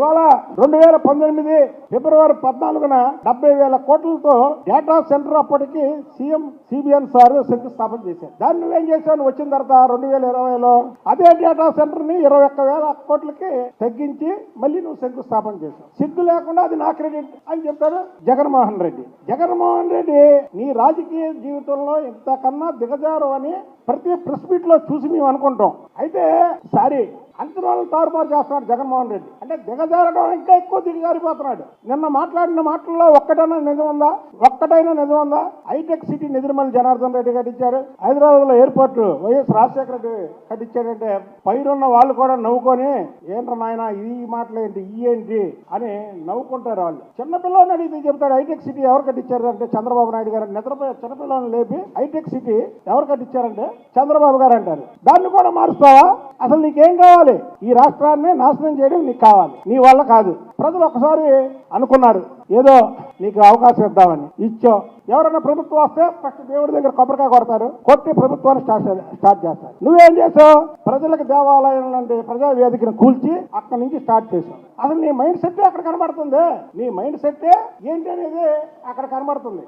ఇవాళ రెండు వేల పంతొమ్మిది ఫిబ్రవరి పద్నాలుగున డెబ్బై వేల కోట్లతో డేటా సెంటర్ అప్పటికి సీఎం సిబిఎన్ సార్ శంకుస్థాపన చేశారు. దాన్ని నువ్వేం చేశాను వచ్చిన తర్వాత రెండు వేల ఇరవైలో అదే డేటా సెంటర్ని ఇరవై ఒక్క వేల కోట్లకి తగ్గించి మళ్ళీ నువ్వు శంకుస్థాపన చేశావు. సిగ్గు లేకుండా అది నా క్రెడిట్ అని చెప్తాడు జగన్మోహన్ రెడ్డి. జగన్మోహన్ రెడ్డి నీ రాజకీయ జీవితంలో ఇంతకన్నా దిగజారు అని ప్రతి ప్రెస్ మీట్లో చూసి మేము అనుకుంటాం. అయితే సారీ అంచనాలను తారుమారు చేస్తున్నాడు జగన్మోహన్ రెడ్డి. అంటే దిగజారడం ఇంకా ఎక్కువ దిగజారిపోతున్నాడు. నిన్న మాట్లాడిన మాటల్లో ఒక్కటైనా నిజం ఉందా? ఒక్కటైనా నిజం ఉందా? హైటెక్ సిటీ నిద్రమల్లి జనార్దన్ రెడ్డి కట్టించారు హైదరాబాద్లో ఎయిర్పోర్ట్ వైఎస్ రాజశేఖర రెడ్డి కట్టించాడంటే పైరున్న వాళ్ళు కూడా నవ్వుకొని ఏంట్రా నాయన ఈ మాటలేంటి? ఈ ఏంటి? అని నవ్వుకుంటారు వాళ్ళు. చిన్నపిల్లలని అడిగితే చెప్తాడు హైటెక్ సిటీ ఎవరు కట్టించారు? అంటే చంద్రబాబు నాయుడు గారు. నిద్రపోయే చిన్నపిల్లని లేపి హైటెక్ సిటీ ఎవరు కట్టించారంటే చంద్రబాబు గారు అంటారు. దాన్ని కూడా మారుస్తావా? అసలు నీకేం కావాలి? కావాలి ఈ రాష్ట్రాన్ని నాశనం చేయడం నీకు కావాలి. నీ వల్ల కాదు. ప్రజలు ఒకసారి అనుకున్నారు ఏదో నీకు అవకాశం ఇద్దామని. ఇచ్చో. ఎవరైనా ప్రభుత్వం వస్తే ఫస్ట్ దేవుడి దగ్గర కొబ్బరికాయ కొడతారు కొట్టి ప్రభుత్వాన్ని స్టార్ట్ స్టార్ట్ చేస్తారు. నువ్వేం చేసావు? ప్రజలకు దేవాలయం లాంటి ప్రజా వేదికను కూల్చి అక్కడి నుంచి స్టార్ట్ చేసావు. అసలు నీ మైండ్ సెట్ అక్కడ కనబడుతుంది. నీ మైండ్ సెట్ ఏంటి అనేది అక్కడ కనబడుతుంది.